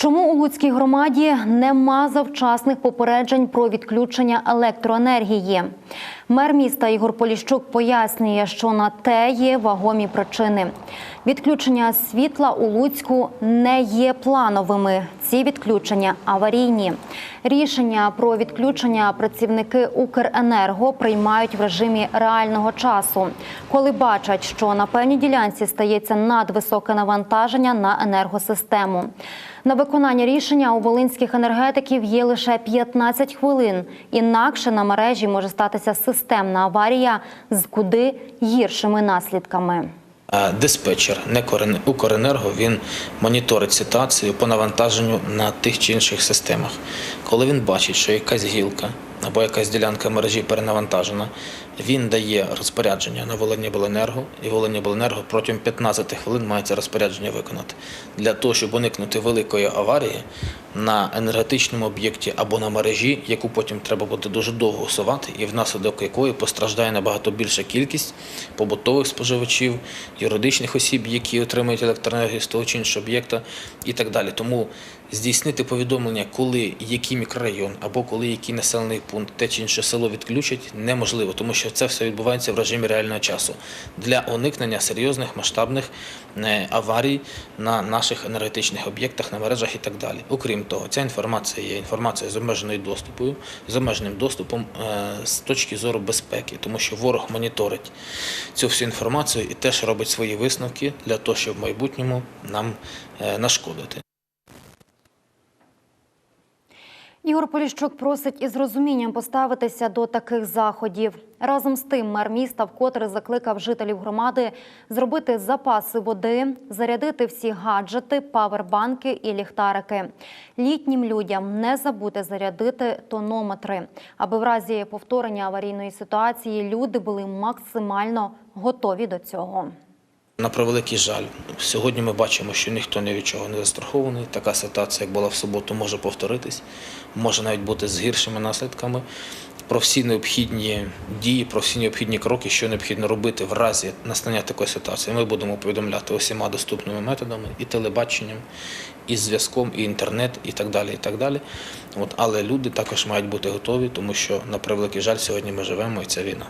Чому у Луцькій громаді нема завчасних попереджень про відключення електроенергії? Мер міста Ігор Поліщук пояснює, що на те є вагомі причини. Відключення світла у Луцьку не є плановими. Ці відключення аварійні. Рішення про відключення працівники Укренерго приймають в режимі реального часу, коли бачать, що на певній ділянці стається надвисоке навантаження на енергосистему. На виконання рішення у волинських енергетиків є лише 15 хвилин. Інакше на мережі може статися системна аварія з куди гіршими наслідками. Диспетчер не Укренерго він моніторить ситуацію по навантаженню на тих чи інших системах. Коли він бачить, що якась гілка або якась ділянка мережі перенавантажена, він дає розпорядження на Волиньобленерго, і Волиньобленерго протягом 15 хвилин має це розпорядження виконати. Для того, щоб уникнути великої аварії на енергетичному об'єкті або на мережі, яку потім треба буде дуже довго усувати, і внаслідок якої постраждає набагато більша кількість побутових споживачів, юридичних осіб, які отримують електроенергію з того чи іншого об'єкта, і так далі. Тому здійснити повідомлення, коли який мікрорайон або коли який населений пункт, те чи інше село відключать, неможливо, тому що це все відбувається в режимі реального часу для уникнення серйозних масштабних е, аварій на наших енергетичних об'єктах, на мережах і так далі. Окрім того, ця інформація є інформацією з обмеженою доступом, з обмеженим доступом е, з точки зору безпеки, тому що ворог моніторить цю всю інформацію і теж робить свої висновки для того, щоб в майбутньому нам е, нашкодити. Ігор Поліщук просить із розумінням поставитися до таких заходів. Разом з тим, мер міста вкотре закликав жителів громади зробити запаси води, зарядити всі гаджети, павербанки і ліхтарики. Літнім людям не забути зарядити тонометри, аби в разі повторення аварійної ситуації люди були максимально готові до цього. На превеликий жаль, сьогодні ми бачимо, що ніхто ні від чого не застрахований. Така ситуація, як була в суботу, може повторитись, може навіть бути з гіршими наслідками. Про всі необхідні дії, про всі необхідні кроки, що необхідно робити в разі настання такої ситуації, ми будемо повідомляти усіма доступними методами і телебаченням, і зв'язком, і інтернет, і так далі. І так далі. От, але люди також мають бути готові, тому що на превеликий жаль, сьогодні ми живемо і це війна.